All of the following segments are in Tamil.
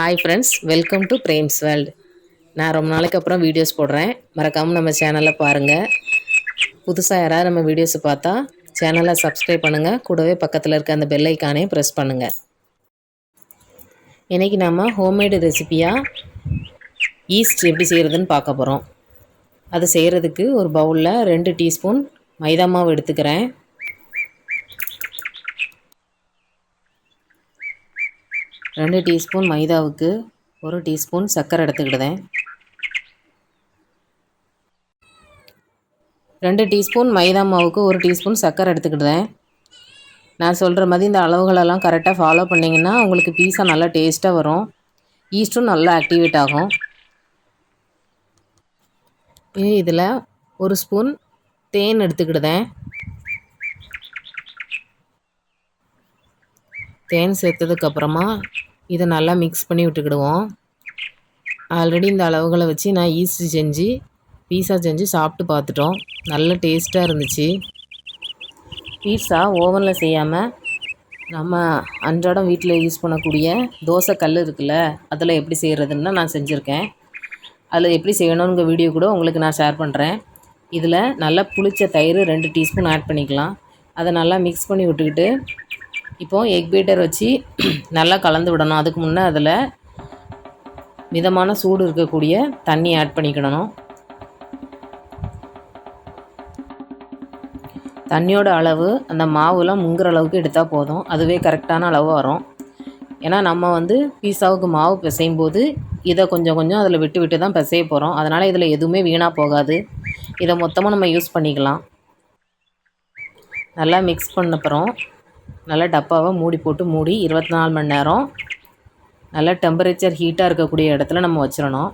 Hi friends welcome to Prem's world நான் ரொம்ப நாளைக்கு அப்புறம் வீடியோஸ் போடுறேன். மறக்காமல் நம்ம சேனலை பாருங்கள் புதுசாக யாராவது நம்ம வீடியோஸை பார்த்தா சேனலை சப்ஸ்கிரைப் பண்ணுங்கள் கூடவே பக்கத்தில் இருக்க அந்த பெல் ப்ரெஸ் பண்ணுங்கள் இன்றைக்கி நம்ம ஹோம்மேடு ரெசிப்பியாக ஈஸ்ட் எப்படி செய்கிறதுன்னு பார்க்க போகிறோம் அது செய்கிறதுக்கு ஒரு பவுலில் ரெண்டு டீஸ்பூன் மைதா மாவு எடுத்துக்கிறேன். ரெண்டு டீஸ்பூன் மைதாவுக்கு ஒரு டீஸ்பூன் சர்க்கரை எடுத்துக்கிடுதேன். ரெண்டு டீஸ்பூன் மைதா மாவுக்கு ஒரு டீஸ்பூன் சர்க்கரை எடுத்துக்கிடுதேன். நான் சொல்கிற மாதிரி இந்த அளவுகளெல்லாம் கரெக்டாக ஃபாலோ பண்ணிங்கன்னா உங்களுக்கு பீஸா நல்லா டேஸ்ட்டாக வரும். ஈஸ்ட்டும் நல்லா ஆக்டிவேட் ஆகும். இனி இதில் ஒரு ஸ்பூன் தேன் எடுத்துக்கிடுதேன். தேன் சேர்த்ததுக்கப்புறமா இதை நல்லா மிக்ஸ் பண்ணி விட்டுக்கிடுவோம். ஆல்ரெடி இந்த அளவுகளை வச்சு நான் ஈஸ்ட் செஞ்சு பீஸா செஞ்சு சாப்பிட்டு பார்த்துட்டோம். நல்ல டேஸ்ட்டாக இருந்துச்சு. பீஸா ஓவனில் செய்யாமல் நம்ம அன்றாடம் வீட்டில் யூஸ் பண்ணக்கூடிய தோசை கல் இருக்குல்ல அதில் எப்படி செய்கிறதுன்னு நான் செஞ்சுருக்கேன். அதில் எப்படி செய்யணுங்கிற வீடியோ கூட உங்களுக்கு நான் ஷேர் பண்ணுறேன் இதில் நல்லா புளிச்ச தயிர் ரெண்டு டீஸ்பூன் ஆட் பண்ணிக்கலாம். அதை நல்லா மிக்ஸ் பண்ணி விட்டுக்கிட்டு இப்போது எக் பீட்டர் வச்சு நல்லா கலந்து விடணும். அதுக்கு முன்னே அதில் மிதமான சூடு இருக்கக்கூடிய தண்ணி ஆட் பண்ணிக்கிடணும். தண்ணியோட அளவு அந்த மாவுலாம் முங்குற அளவுக்கு எடுத்தால் போதும். அதுவே கரெக்டான அளவு வரும். ஏன்னா நம்ம வந்து பீஸாவுக்கு மாவு பிசையும் போது இதை கொஞ்சம் கொஞ்சம் அதில் விட்டு விட்டு தான் பிசைய போகிறோம் அதனால் இதில் எதுவுமே வீணாக போகாது. இதை மொத்தமாக நம்ம யூஸ் பண்ணிக்கலாம். நல்லா மிக்ஸ் பண்ணப்புறம் நல்லா டப்பாவை மூடி போட்டு மூடி இருபத்தி நாலு மணி நேரம். நல்லா டெம்பரேச்சர் ஹீட்டாக இருக்கக்கூடிய இடத்துல நம்ம வச்சிடணும்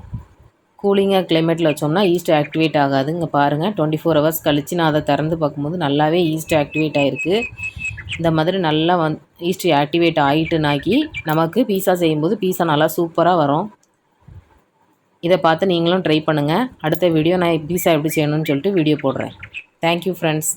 கூலிங்காக கிளைமேட்டில் வச்சோம்னா ஈஸ்ட் ஆக்டிவேட் ஆகாது. இங்கே பாருங்கள் டுவெண்ட்டி ஃபோர் ஹவர்ஸ் கழித்து நான் அதை திறந்து பார்க்கும்போது நல்லாவே ஈஸ்ட் ஆக்டிவேட் ஆகிருக்கு இந்த மாதிரி நல்லா வந் ஈஸ்ட் ஆக்டிவேட் ஆகிட்டுனாக்கி நமக்கு பீஸா செய்யும்போது பீஸா நல்லா சூப்பராக வரும். இதை பார்த்து நீங்களும் ட்ரை பண்ணுங்கள் அடுத்த வீடியோ நான் பீஸா எப்படி செய்யணும்னு சொல்லிட்டு வீடியோ போடுறேன். Thank you friends